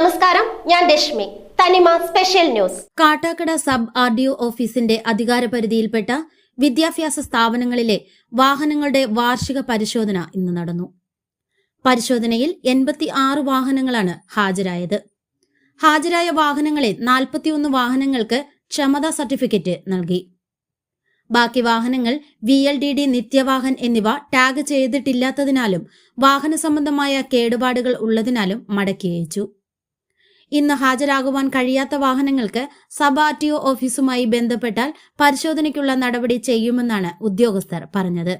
Grihalakshmi Thanima special news. Kattakkada sub R D O ഓഫീസിന്റെ അധികാരപരിധിയിൽപ്പെട്ട വിദ്യാഭ്യാസ സ്ഥാപനങ്ങളിലെ വാഹനങ്ങളുടെ വാർഷിക പരിശോധന ഇന്ന് നടന്നു. പരിശോധനയിൽ എൺപത്തി ആറ് വാഹനങ്ങളാണ് ഹാജരായത്. ഹാജരായ വാഹനങ്ങളിൽ നാൽപ്പത്തിയൊന്ന് വാഹനങ്ങൾക്ക് ക്ഷമതാ സർട്ടിഫിക്കറ്റ് നൽകി. ബാക്കി വാഹനങ്ങൾ വി എൽ ഡി ഡി നിത്യവാഹൻ എന്നിവ ടാഗ് ചെയ്തിട്ടില്ലാത്തതിനാലും വാഹന സംബന്ധമായ കേടുപാടുകൾ ഉള്ളതിനാലും മടക്കി അയച്ചു. ഇന്ന് ഹാജരാകുവാൻ കഴിയാത്ത വാഹനങ്ങൾക്ക് സബ് ആർ ടി ഒ ഓഫീസുമായി ബന്ധപ്പെട്ടാൽ പരിശോധനയ്ക്കുള്ള നടപടി ചെയ്യുമെന്നാണ് ഉദ്യോഗസ്ഥർ പറഞ്ഞത്.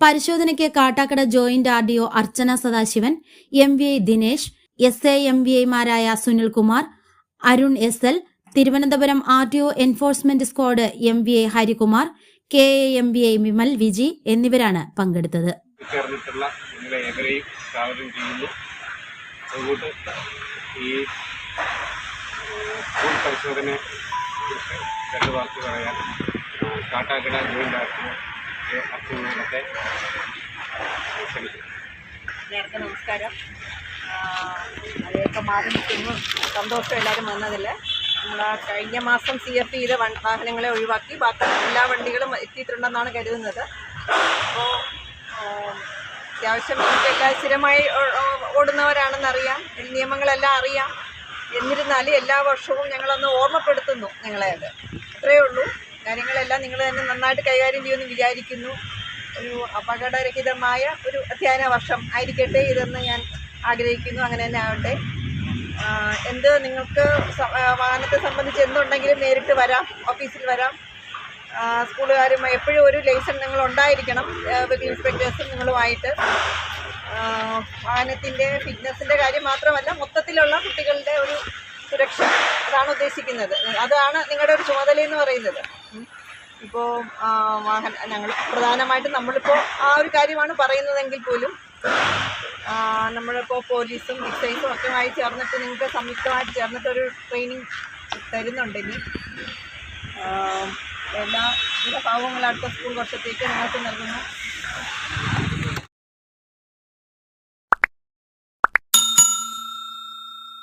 പരിശോധനയ്ക്ക് Kattakkada joint R D O Archana Sadasivan M V I Dinesh S A M V ഐമാരായ Sunilkumar Arun S L Thiruvananthapuram R T O enforcement squad M V I Harikumar K A M V I Vimal Viji എന്നിവരാണ് പങ്കെടുത്തത്. ചേർന്നിട്ടുള്ള ഏവരെയും സ്വാഗതം ചെയ്യുന്നു. അതുകൊണ്ട് ഈ പരിശോധനയെ കുറിച്ച് രണ്ട് വാക്ക് പറയാൻ കാട്ടാക്കട ജോയിന്റ് അച്ഛനത്തെ ക്ഷണിക്കുന്നു. എല്ലാവർക്കും നമസ്കാരം. നിൽക്കുന്നു. സന്തോഷം എല്ലാവരും വന്നതിൽ നമ്മൾ കഴിഞ്ഞ മാസം സി എഫ് ചെയ്ത വാഹനങ്ങളെ ഒഴിവാക്കി. ബാക്കി എല്ലാ വണ്ടികളും എത്തിയിട്ടുണ്ടെന്നാണ് കരുതുന്നത്. അപ്പോൾ അത്യാവശ്യം നമുക്ക് എല്ലാ സ്ഥിരമായി ഓടുന്നവരാണെന്നറിയാം. നിയമങ്ങളെല്ലാം അറിയാം. എന്നിരുന്നാലും എല്ലാ വർഷവും ഞങ്ങളൊന്ന് ഓർമ്മപ്പെടുത്തുന്നു നിങ്ങളെ അത്. അത്രയേ ഉള്ളൂ. കാര്യങ്ങളെല്ലാം നിങ്ങൾ തന്നെ നന്നായിട്ട് കൈകാര്യം ചെയ്യുമെന്ന് വിചാരിക്കുന്നു. ഒരു അപകടരഹിതമായ ഒരു അധ്യയന വർഷം ആയിരിക്കട്ടെ ഇതെന്ന് ഞാൻ ആഗ്രഹിക്കുന്നു. അങ്ങനെ തന്നെ ആവട്ടെ. എന്ത് നിങ്ങൾക്ക് വാഹനത്തെ സംബന്ധിച്ച് എന്തുണ്ടെങ്കിലും നേരിട്ട് വരാം. ഓഫീസിൽ വരാം. സ്കൂളുകാരും എപ്പോഴും ഒരു ലൈസൻസ് നിങ്ങൾ ഉണ്ടായിരിക്കണം ഇൻസ്പെക്ടേഴ്സും നിങ്ങളുമായിട്ട്. വാഹനത്തിന്റെ ഫിറ്റ്നസിന്റെ കാര്യം മാത്രമല്ല മൊത്തത്തിലുള്ള കുട്ടികളുടെ ഒരു സുരക്ഷ. അതാണ് ഉദ്ദേശിക്കുന്നത്. അതാണ് നിങ്ങളുടെ ഒരു ചുമതല എന്ന് പറയുന്നത്. ഇപ്പോൾ വാഹന ഞങ്ങൾ പ്രധാനമായിട്ടും നമ്മളിപ്പോൾ ആ ഒരു കാര്യമാണ് പറയുന്നതെങ്കിൽ പോലും നമ്മളിപ്പോൾ പോലീസും എക്സൈസും ആയി ചേർന്നിട്ട് നിങ്ങൾക്ക് സംയുക്തമായിട്ട് ചേർന്നിട്ടൊരു ട്രെയിനിങ് തരുന്നുണ്ട് ഇനി. എല്ലാ ഭാവങ്ങളും അടുത്ത സ്കൂൾ വർഷത്തേക്ക് നിങ്ങൾക്ക് നൽകുന്നു.